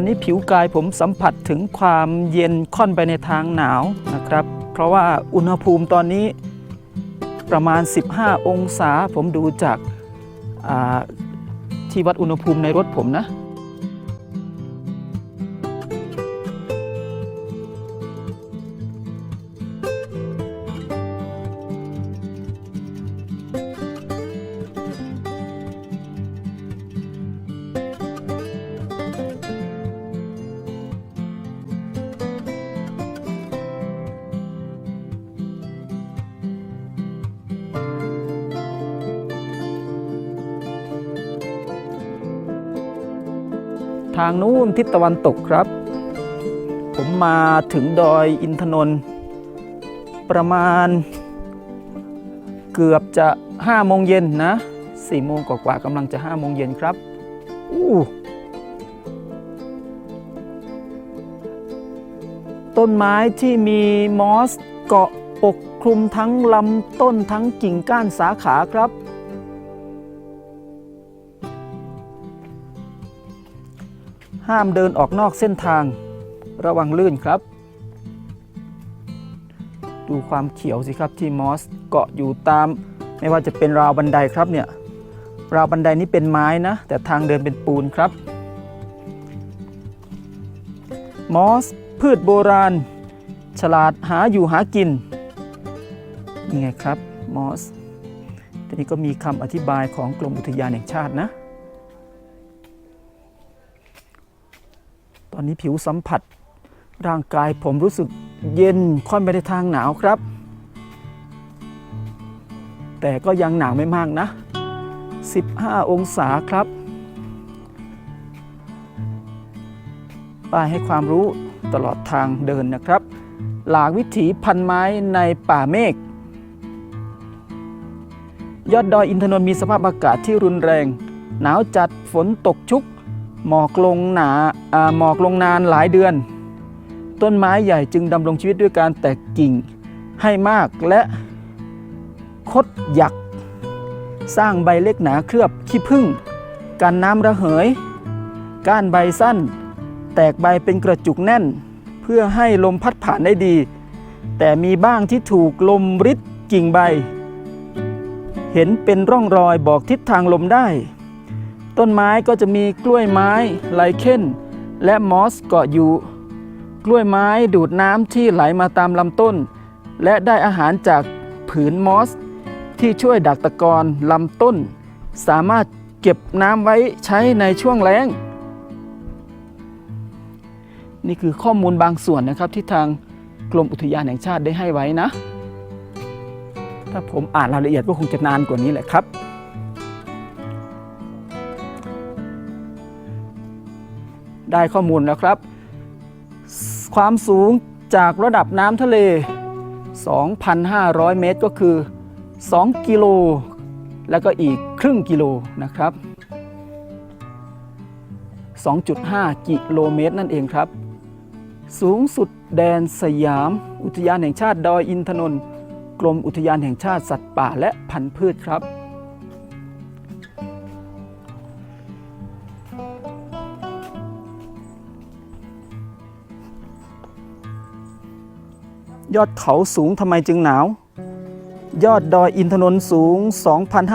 ตอนนี้ผิวกายผมสัมผัสถึงความเย็นค่อนไปในทางหนาวนะครับ เพราะว่าอุณหภูมิตอนนี้ประมาณ 15 องศาผมดูจากที่วัดอุณหภูมิในรถผมนะ ทางนู้นทิศตะวันตกครับ ผมมาถึงดอยอินทนนท์ประมาณ เกือบจะ5โมงเย็นนะ4โมงกว่าๆกำลังจะ5โมงเย็นครับอู้ต้นไม้ที่มีมอสเกาะปกคลุมทั้งลำต้นทั้งกิ่งก้านสาขาครับ ห้ามเดินออกนอกเส้นทาง ระวังลื่นครับ ดูความเขียวสิครับที่มอสเกาะอยู่ตาม ไม่ว่าจะเป็นราวบันไดครับเนี่ย ราวบันไดนี้เป็นไม้นะ แต่ทางเดินเป็นปูนครับ มอสพืชโบราณ ฉลาดหาอยู่หากินนี่ไงครับมอสทีนี้ก็มีคำอธิบายของกรมอุทยานแห่งชาตินะ อนนี้ผิวสัมผัส ร่างกายผมรู้สึกเย็นค่อนไปในทางหนาวครับ แต่ก็ยังหนาวไม่มากนะ 15 องศาครับป้ายให้ความรู้ตลอดทางเดินนะครับ หลากวิถีพันไม้ในป่าเมฆยอดดอยอินทนนท์มีสภาพอากาศที่รุนแรง หนาวจัดฝนตกชุก หมอกลงหนาหมอกลงนานหลายเดือน ต้นไม้ใหญ่จึงดำรงชีวิตด้วยการแตกกิ่งให้มากและคดหยัก สร้างใบเล็กหนาเคลือบขี้ผึ้งกันน้ำระเหย ก้านใบสั้น แตกใบเป็นกระจุกแน่น เพื่อให้ลมพัดผ่านได้ดี แต่มีบ้างที่ถูกลมริดกิ่งใบ เห็นเป็นร่องรอยบอกทิศทางลมได้ ต้นไม้ก็จะมีกล้วยไม้ไลเคนและมอสเกาะอยู่ กล้วยไม้ดูดน้ำที่ไหลมาตามลำต้น และได้อาหารจากผืนมอส ที่ช่วยดักตะกอนลำต้น สามารถเก็บน้ำไว้ใช้ในช่วงแล้ง นี่คือข้อมูลบางส่วนนะครับที่ทางกรมอุทยานแห่งชาติได้ให้ไว้นะ ถ้าผมอ่านรายละเอียดก็คงจะนานกว่านี้แหละครับ ได้ข้อมูลแล้วครับ ความสูงจากระดับน้ำทะเล 2,500 เมตรก็คือ 2 กิโล แล้วก็อีกครึ่งกิโลนะครับ 2.5 กิโลเมตรนั่นเองครับ สูงสุดแดนสยาม อุทยานแห่งชาติดอยอินทนนท์กรมอุทยานแห่งชาติสัตว์ป่าและพันธุ์พืชครับ ยอดเขาสูงทำไมจึงหนาว ยอดดอยอินทนนท์สูง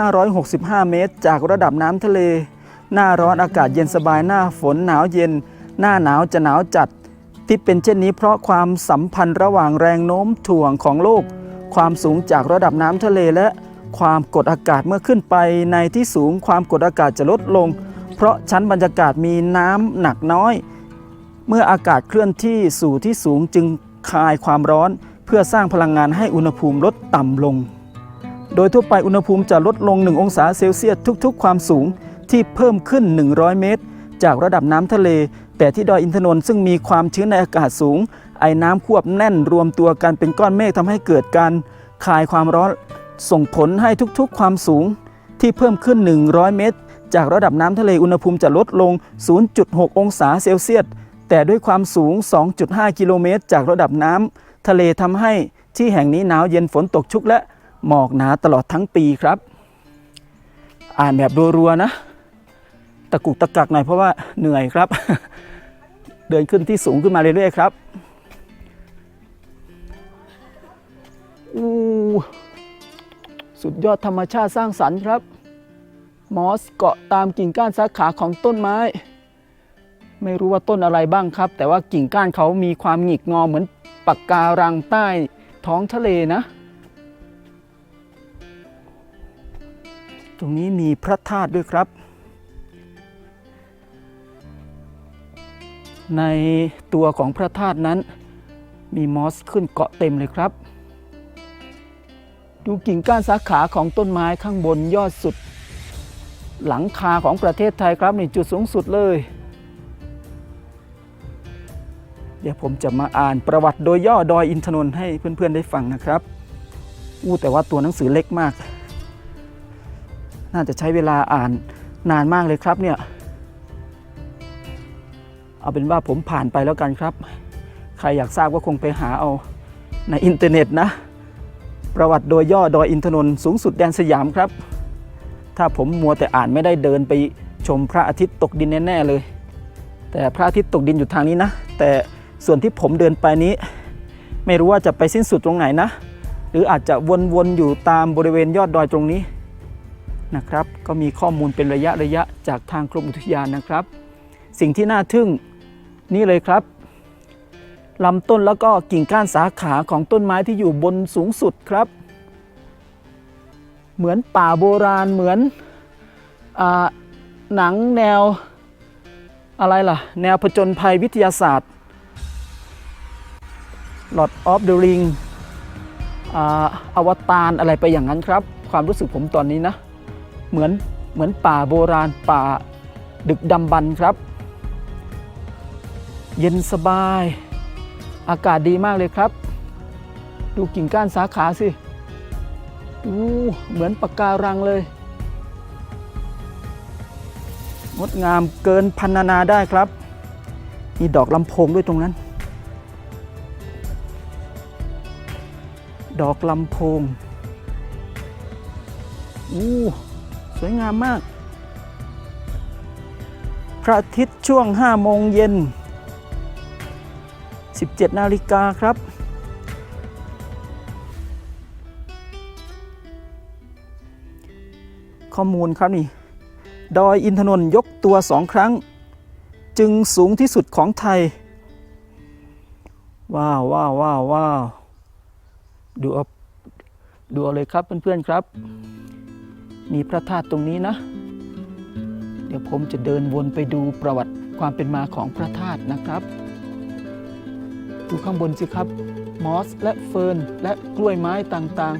2,565 เมตร จากระดับน้ำทะเล หน้าร้อนอากาศเย็นสบายหน้าฝนหนาวเย็น หน้าหนาวจะหนาวจัด ที่เป็นเช่นนี้เพราะความสัมพันธ์ระหว่างแรงโน้มถ่วงของโลก ความสูงจากระดับน้ำทะเลและความกดอากาศเมื่อขึ้นไปในที่สูงความกดอากาศจะลดลง เพราะชั้นบรรยากาศมีน้ำหนักน้อย เมื่ออากาศเคลื่อนที่สู่ที่สูงจึงคายความร้อน เพื่อสร้างพลังงานให้อุณหภูมิลดต่ำลง โดยทั่วไปอุณหภูมิจะลดลง 1 องศาเซลเซียสทุกๆ ความสูงที่เพิ่มขึ้น 100 เมตร จากระดับน้ำทะเล แต่ที่ดอยอินทนนท์ซึ่งมีความชื้นในอากาศสูง ไอ้น้ำควบแน่นรวมตัวกันเป็นก้อนเมฆทำให้เกิดการคายความร้อนส่งผลให้ทุกๆ ความสูงที่เพิ่มขึ้น 100 เมตร จากระดับน้ำทะเลอุณหภูมิจะลดลง 0.6 องศาเซลเซียส แต่ด้วยความสูง 2.5 กิโลเมตร จากระดับน้ำ ทะเลทำให้ที่แห่งนี้หนาวเย็นฝนตกชุกและหมอกหนาตลอดทั้งปีครับ อ่านแบบรัวๆนะ ตะกุกตะกักหน่อยเพราะว่าเหนื่อยครับ เดินขึ้นที่สูงขึ้นมาเรื่อยๆครับอู้สุดยอดธรรมชาติสร้างสรรค์ครับ มอสเกาะตามกิ่งก้านสาขาของต้นไม้ ไม่รู้ว่าต้นอะไรบ้างครับ แต่ว่ากิ่งก้านเขามีความหงิกงอเหมือนปากการังใต้ท้องทะเลนะ ตรงนี้มีพระธาตุด้วยครับ ในตัวของพระธาตุนั้น มีมอสขึ้นเกาะเต็มเลยครับ ดูกิ่งก้านสาขาของต้นไม้ข้างบนยอดสุด หลังคาของประเทศไทยครับนี่จุดสูงสุดเลย เดี๋ยวผมจะมาอ่านประวัติโดยย่อดอยอินทนนท์ให้เพื่อนๆได้ฟังนะครับ อู้แต่ว่าตัวหนังสือเล็กมาก น่าจะใช้เวลาอ่านนานมากเลยครับเนี่ย เอาเป็นว่าผมผ่านไปแล้วกันครับ ใครอยากทราบก็คงไปหาเอาในอินเทอร์เน็ตนะ ประวัติโดยย่อดอยอินทนนท์สูงสุดแดนสยามครับ ถ้าผมมัวแต่อ่านไม่ได้เดินไปชมพระอาทิตย์ตกดินแน่ๆเลย แต่พระอาทิตย์ตกดินอยู่ทางนี้นะ แต่ ส่วนที่ผมเดินไปนี้ ไม่รู้ว่าจะไปสิ้นสุดตรงไหนนะ หรืออาจจะวนๆอยู่ตามบริเวณยอดดอยตรงนี้นะครับ ก็มีข้อมูลเป็นระยะระยะจากทางกรมอุทยานนะครับ สิ่งที่น่าทึ่งนี่เลยครับลำต้นแล้วก็กิ่งก้านสาขาของต้นไม้ที่อยู่บนสูงสุดครับ เหมือนป่าโบราณเหมือนอหนังแนวอะไรล่ะ แนวผจญภัยวิทยาศาสตร์ Lord of the Ring อวตารอะไรไปอย่างนั้นครับ ความรู้สึกผมตอนนี้นะ เหมือนเหมือนป่าโบราณป่าดึกดำบรรพ์ครับ เย็นสบาย อากาศดีมากเลยครับ ดูกิ่งก้านสาขาสิอู้เหมือนปากการังเลยงดงามเกินพันนานาได้ครับ มีดอกลำโพงด้วยตรงนั้น ดอกลำโพงอู้สวยงามมาก พระอาทิตย์ช่วง5โมงเย็น 17 นาฬิกาครับ ข้อมูลครับนี่ ดอยอินทนนท์ยกตัวสองครั้ง จึงสูงที่สุดของไทย ว้าวว้าวว้าวว้าว ดูเอาดูเอาเลยครับเพื่อนๆครับ มีพระธาตุตรงนี้นะ เดี๋ยวผมจะเดินวนไปดูประวัติความเป็นมาของพระธาตุนะครับ ดูข้างบนสิครับ มอส และเฟิร์น และกล้วยไม้ต่าง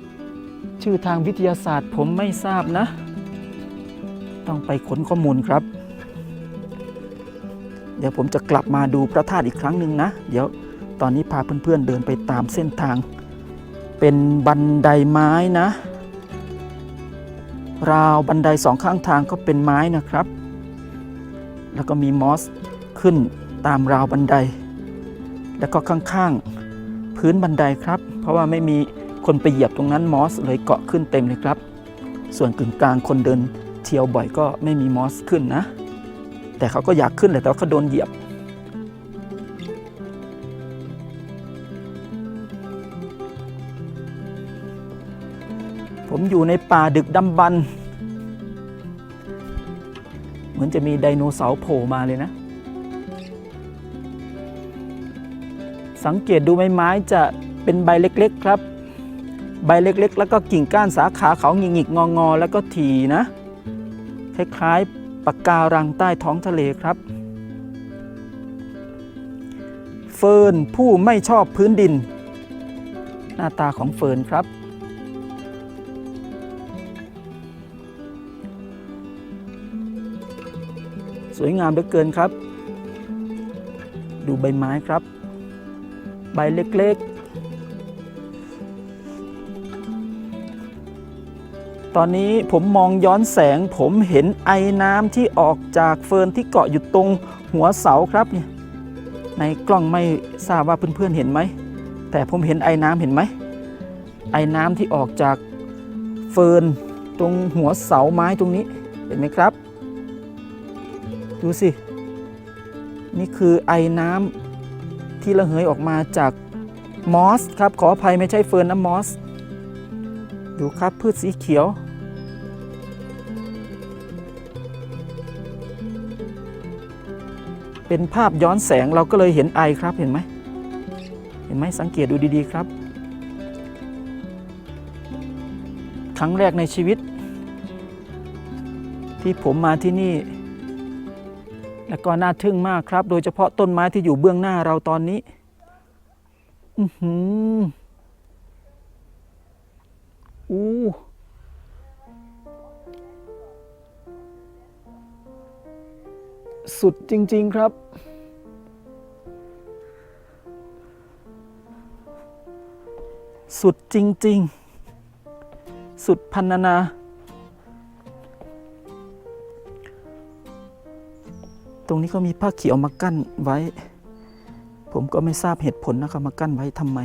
ๆ ชื่อทางวิทยาศาสตร์ผมไม่ทราบนะ ต้องไปค้นข้อมูลครับ เดี๋ยวผมจะกลับมาดูพระธาตุอีกครั้งหนึ่งนะ เดี๋ยว ตอนนี้พาเพื่อนๆเดินไปตามเส้นทาง เป็นบันไดไม้นะ ราวบันไดสองข้างทางก็เป็นไม้นะครับ แล้วก็มีมอสขึ้นตามราวบันได แล้วก็ข้างๆพื้นบันไดครับ เพราะว่าไม่มีคนไปเหยียบตรงนั้นมอสเลยเกาะขึ้นเต็มเลยครับ ส่วนกึ่งกลางคนเดินเที่ยวบ่อยก็ไม่มีมอสขึ้นนะ แต่เขาก็อยากขึ้นแหละแต่ว่าเขาโดนเหยียบ ผมอยู่ในป่าดึกดำบรรพ์เหมือนจะมีไดโนเสาร์โผล่มาเลยนะ สังเกตดูไม้ไม้จะเป็นใบเล็กๆครับ ใบเล็กๆ แล้วก็กิ่งก้านสาขาเขาหงิกๆงอๆแล้วก็ทีนะ คล้ายๆปากการังใต้ท้องทะเลครับ เฟิร์นผู้ไม่ชอบพื้นดิน หน้าตาของเฟิร์นครับ สวยงามเหลือเกินครับ ดูใบไม้ครับ ใบเล็กๆ ตอนนี้ผมมองย้อนแสงผมเห็นไอน้ำที่ออกจากเฟิร์นที่เกาะอยู่ตรงหัวเสาครับเนี่ยในกล้องไม่ทราบว่าเพื่อนๆเห็นไหม แต่ผมเห็นไอ้น้ำเห็นไหม ไอ้น้ำที่ออกจากเฟิร์นตรงหัวเสาไม้ตรงนี้เห็นไหมครับ ดูสิ นี่คือไอน้ำที่ระเหยออกมาจากมอสครับ ขออภัยไม่ใช่เฟิร์นนะมอส ดูครับพืชสีเขียว เป็นภาพย้อนแสงเราก็เลยเห็นไอครับเห็นไหม เห็นไหมสังเกตดูดีๆครับ ครั้งแรกในชีวิต ที่ผมมาที่นี่ และก็น่าทึ่งมากครับ โดยเฉพาะต้นไม้ที่อยู่เบื้องหน้าเราตอนนี้ อือหืออู้สุดจริง ๆ ครับสุดจริง ๆ สุดพันนา ตรงนี้ก็มีผ้าเขียวมากั้นไว้ ผมก็ไม่ทราบเหตุผลนะครับมากั้นไว้ทำไม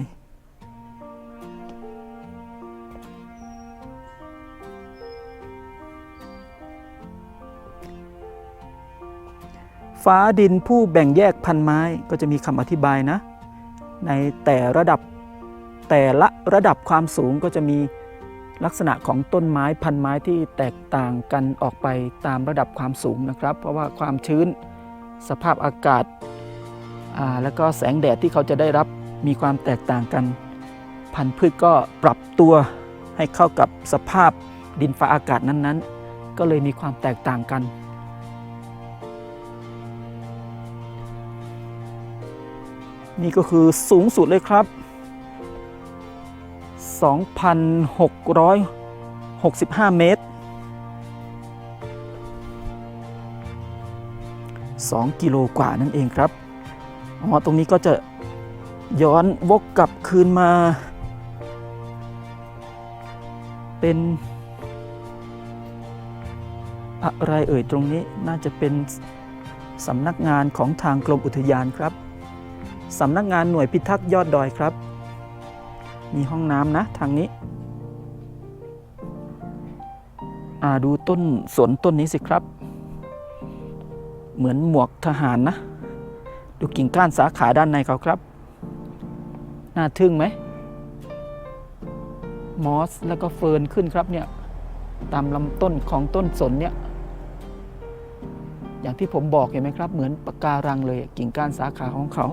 ฟ้าดินผู้แบ่งแยกพันไม้ก็จะมีคำอธิบายนะ ในแต่ระดับแต่ละระดับความสูงก็จะมีลักษณะของต้นไม้พันไม้ที่แตกต่างกันออกไปตามระดับความสูงนะครับ เพราะว่าความชื้น สภาพอากาศาแล้วก็แสงแดดที่เขาจะได้รับมีความแตกต่างกัน พันธุ์พืชก็ปรับตัวให้เข้ากับสภาพดินฟ้าอากาศนั้นๆ ก็เลยมีความแตกต่างกัน นี่ก็คือสูงสุดเลยครับ 2,665 เมตร 2 กิโลกว่านั่นเองครับอ๋อตรงนี้ก็จะย้อนวกกลับคืนมา เป็นอะไรเอ่ยตรงนี้น่าจะเป็นสำนักงานของทางกรมอุทยานครับสำนักงานหน่วยพิทักษ์ยอดดอยครับ มีห้องน้ำนะทางนี้อ่าดูต้นสวนต้นนี้สิครับ เหมือนหมวกทหารนะ ดูกิ่งก้านสาขาด้านในเขาครับ น่าทึ่งไหม มอสแล้วก็เฟิร์นขึ้นครับเนี่ย ตามลำต้นของต้นสนเนี่ย อย่างที่ผมบอกเห็นไหมครับ เหมือนปะการังเลยกิ่งก้านสาขาของเขา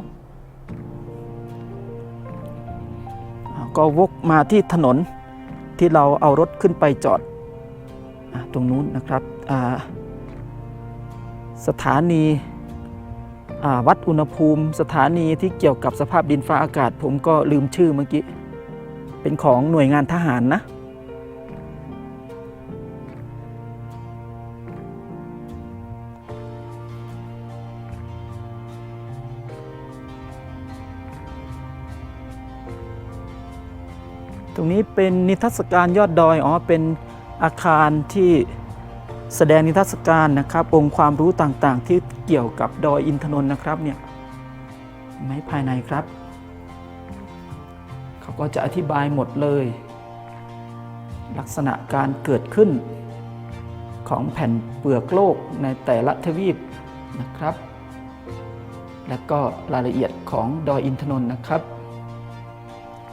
ก็วกมาที่ถนนที่เราเอารถขึ้นไปจอดอตรงนู้นนะครับอ่า สถานีวัดอุณหภูมิ สถานีที่เกี่ยวกับสภาพดินฟ้าอากาศ ผมก็ลืมชื่อเมื่อกี้ เป็นของหน่วยงานทหารนะ ตรงนี้เป็นนิทรรศการยอดดอย อ๋อ เป็นอาคารที่ แสดงนิทรรศการนะครับ องค์ความรู้ต่างๆ ที่เกี่ยวกับดอยอินทนนท์นะครับเนี่ยไม้ภายในครับ เขาก็จะอธิบายหมดเลย ลักษณะการเกิดขึ้นของแผ่นเปลือกโลกในแต่ละทวีปนะครับ และก็รายละเอียดของดอยอินทนนท์นะครับ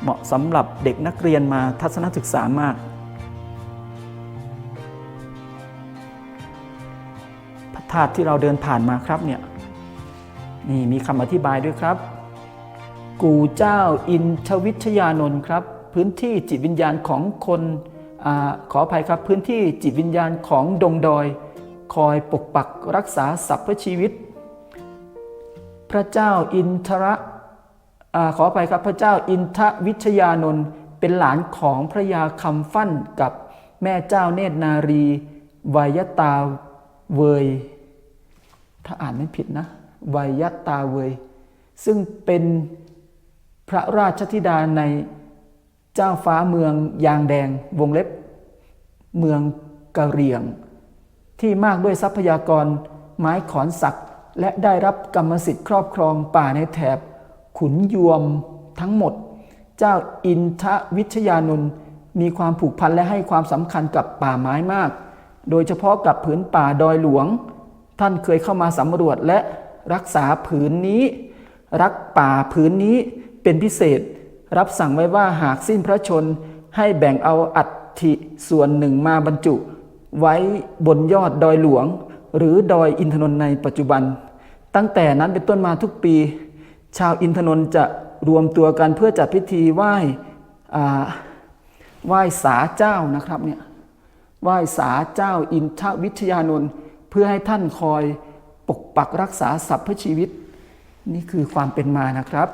เหมาะสำหรับเด็กนักเรียนมาทัศนศึกษามากาตุที่เราเดินผ่านมาครับเนี่ยนี่มีคำอธิบายด้วยครับ กูเจ้าอินทวิชยานนท์ครับ พื้นที่จิตวิญญาณของคนอขออภัยครับพื้นที่จิตวิญญาณของดงดอย คอยปกปักรักษาสรรพชีวิต พระเจ้าอินทระอขอไปครับพระเจ้าอินทวิชยานนท์เป็นหลานของพระยาคำฟั่นกับแม่เจ้าเนตรนารี วายตาเวย ถ้าอ่านไม่ผิดนะวายตาเวย ซึ่งเป็นพระราชธิดาในเจ้าฟ้าเมืองยางแดงวงเล็บ เมืองกะเหรี่ยง ที่มากด้วยทรัพยากรไม้ขอนสักและได้รับกรรมสิทธิ์ครอบครองป่าในแถบ ขุนยวมทั้งหมด เจ้าอินทวิชยานนท์มีความผูกพันและให้ความสำคัญกับป่าไม้มาก โดยเฉพาะกับผืนป่าดอยหลวง ท่านเคยเข้ามาสำรวจและรักษาผืนนี้ รักป่าผืนนี้เป็นพิเศษ รับสั่งไว้ว่าหากสิ้นพระชนให้แบ่งเอาอัฐิส่วนหนึ่งมาบรรจุ ไว้บนยอดดอยหลวง หรือดอยอินทนนท์ในปัจจุบัน ตั้งแต่นั้นเป็นต้นมาทุกปี ชาวอินทนนท์จะรวมตัวกันเพื่อจัดพิธีไหว้ไหว้สาเจ้านะครับเนี่ยไหว้สาเจ้าอินทวิทยานนท์ เพื่อให้ท่านคอยปกปักรักษาสรรพชีวิต นี่คือความเป็นมานะครับ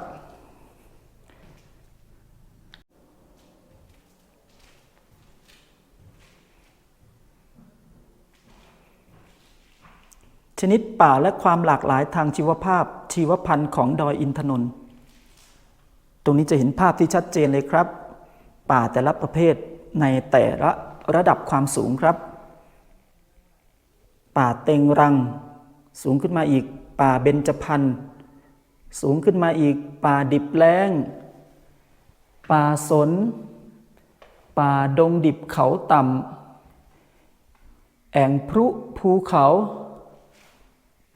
ชนิดป่าและความหลากหลายทางชีวภาพชีวพันธุ์ของดอยอินทนนท์ตรงนี้จะเห็นภาพที่ชัดเจนเลยครับ ป่าแต่ละประเภทในแต่ละระดับความสูงครับ ป่าเต็งรัง สูงขึ้นมาอีก ป่าเบญจพรรณสูงขึ้นมาอีก ป่าดิบแล้ง ป่าสน ป่าดงดิบเขาต่ำแอ่งพรุภูเขา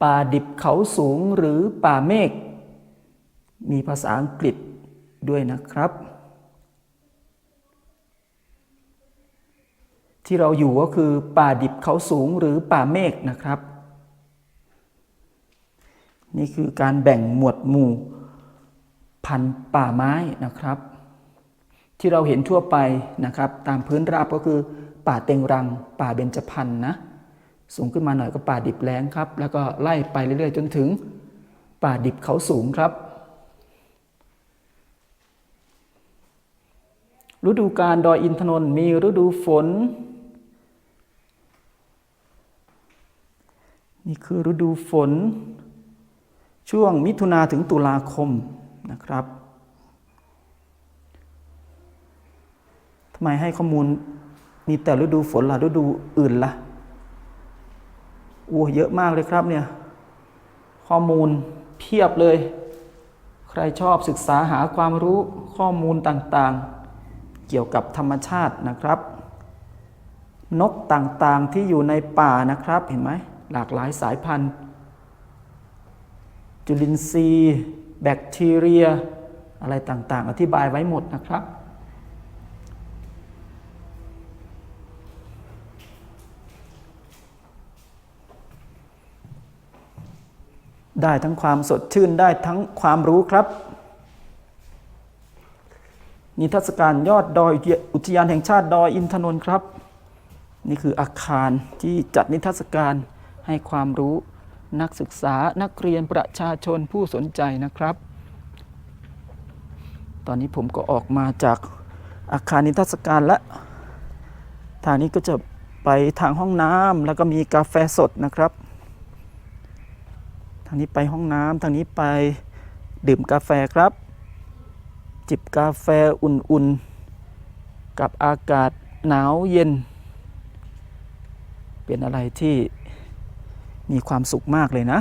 ป่าดิบเขาสูงหรือป่าเมฆมีภาษาอังกฤษด้วยนะครับ ที่เราอยู่ก็คือป่าดิบเขาสูงหรือป่าเมฆนะครับ นี่คือการแบ่งหมวดหมู่พันธุ์ป่าไม้นะครับ ที่เราเห็นทั่วไปนะครับ ตามพื้นราบก็คือ ป่าเต็งรัง ป่าเบญจพรรณนะสูงขึ้นมาหน่อยก็ป่าดิบแล้งครับ แล้วก็ไล่ไปเรื่อยๆ จนถึง ป่าดิบเขาสูงครับ ฤดูการดอยอินทนนท์มีฤดูฝน นี่คือฤดูฝน ช่วงมิถุนาถึงตุลาคมนะครับทำไมให้ข้อมูลมีแต่ฤดูฝนล่ะฤดูอื่นล่ะโอ้เยอะมากเลยครับเนี่ย ข้อมูลเพียบเลย ใครชอบศึกษาหาความรู้ข้อมูลต่างๆ เกี่ยวกับธรรมชาตินะครับ นกต่างๆที่อยู่ในป่านะครับเห็นไหม หลากหลายสายพันธุ์ จุลินทรีย์ แบคทีเรีย อะไรต่างๆ อธิบายไว้หมดนะครับ ได้ทั้งความสดชื่นได้ทั้งความรู้ครับนิทรรศการยอดดอยอุทยานแห่งชาติดอยอินทนนท์ครับ นี่คืออาคารที่จัดนิทรรศการ ให้ความรู้นักศึกษานักเรียนประชาชนผู้สนใจนะครับ ตอนนี้ผมก็ออกมาจากอาคารนิทรรศการและ ทางนี้ก็จะไปทางห้องน้ำแล้วก็มีกาแฟสดนะครับ ทางนี้ไปห้องน้ำทางนี้ไปดื่มกาแฟครับ จิบกาแฟอุ่นๆ กับอากาศหนาวเย็น เป็นอะไรที่ มีความสุขมากเลยนะ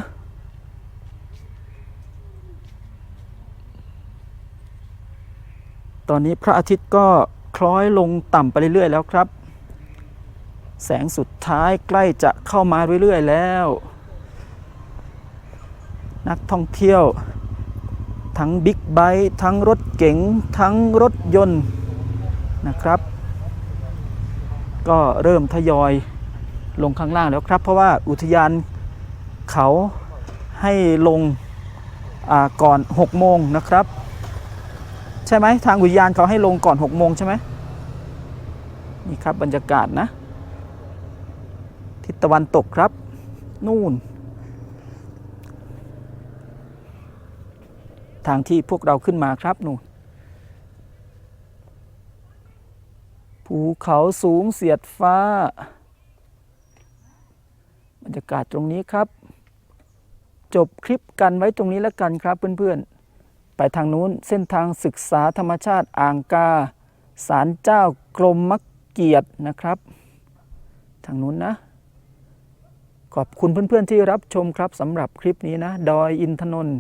ตอนนี้พระอาทิตย์ก็คล้อยลงต่ำไปเรื่อยๆแล้วครับ แสงสุดท้ายใกล้จะเข้ามาเรื่อยๆแล้ว นักท่องเที่ยว ทั้งบิ๊กไบค์ทั้งรถเก๋งทั้งรถยนต์นะครับ ก็เริ่มทยอยลงข้างล่างแล้วครับ เพราะว่าอุทยาน เขาให้ลงก่อน6โมงนะครับ ใช่ไหมทางอุทยานเขาให้ลงก่อน6โมงใช่ไหมนี่ครับบรรยากาศนะ ทิศตะวันตกครับ นู่น ทางที่พวกเราขึ้นมาครับนู่นภูเขาสูงเสียดฟ้า บรรยากาศตรงนี้ครับ จบคลิปกันไว้ตรงนี้แล้วกันครับเพื่อนๆ ไปทางนู้นเส้นทางศึกษาธรรมชาติอ่างกาสารเจ้ากรมมักเกียรตินะครับ ทางนู้นนะ ขอบคุณเพื่อนๆที่รับชมครับสำหรับคลิปนี้นะ ดอยอินทนนท์